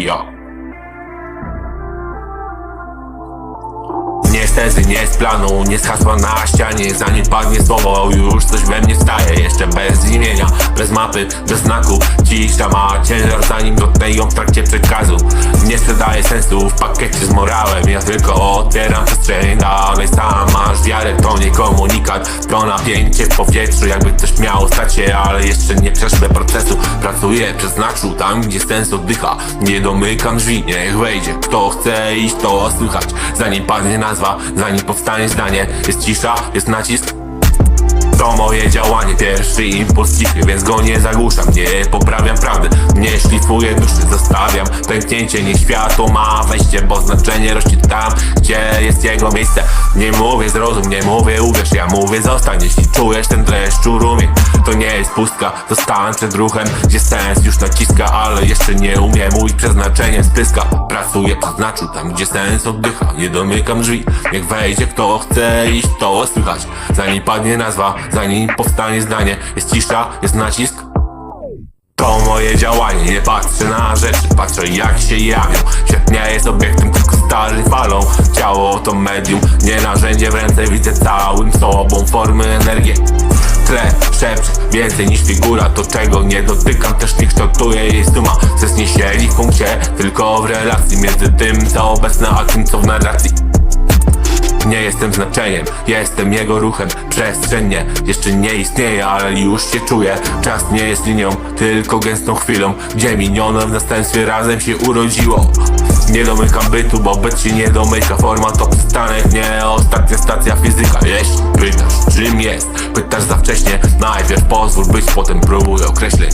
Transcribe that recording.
Jo. Nie z tezy, nie z planu, nie z hasła na ścianie. Zanim padnie słowo, już coś we mnie staje. Jeszcze bez imienia, bez mapy, bez znaku. Cisza ma ciężar, zanim dotknę ją w trakcie przekazu. Nie sprzedaję sensu w pakiecie z morałem. Ja tylko otwieram przestrzeń komunikat To napięcie w powietrzu, jakby coś miało stać się Ale jeszcze nie przeszłe procesu. Pracuję przez znaczu, tam gdzie sens oddycha. Nie domykam drzwi, niech wejdzie. Kto chce iść, to słychać. Zanim padnie nazwa, zanim powstanie zdanie Jest cisza, jest nacisk. To moje działanie, pierwszy impuls cichy, więc go nie zagłuszam Nie poprawiam prawdy, nie szlifuję duszy, zostawiam Pęknięcie, niech światło ma wejście Bo znaczenie rośnie tam, gdzie jest jego miejsce. Nie mówię zrozum, nie mówię uwierz Ja mówię zostań, jeśli czujesz ten dreszcz rumie To nie jest pustka, zostałem przed ruchem Gdzie sens już naciska, ale jeszcze nie umiem Mój przeznaczeniem spryska. Pracuję przy znaczu, tam gdzie sens oddycha Nie domykam drzwi, niech wejdzie kto chce iść To słychać, zanim padnie nazwa Zanim powstanie zdanie Jest cisza, jest nacisk to moje działanie, nie patrzę na rzeczy, patrzę jak się jawią. Świat jest obiektem, tylko stary falą. Ciało to medium, nie narzędzie w ręce Widzę całym sobą formy energii. Tle, szepcze, więcej niż figura To czego nie dotykam, też nie kształtuje jej suma Sens nie siedzi w punkcie, tylko w relacji Między tym co obecne, a tym co w narracji nie jestem znaczeniem, jestem jego ruchem. Przestrzennie, jeszcze nie istnieje, ale już się czuję. Czas nie jest linią, tylko gęstą chwilą. Gdzie minione w następstwie razem się urodziło. Nie domykam bytu, bo byt się nie domyka. Forma to przystanek, nie ostatnia stacja fizyka. Jeśli pytasz czym jest, pytasz za wcześnie. Najpierw pozwól być, potem próbuj określeń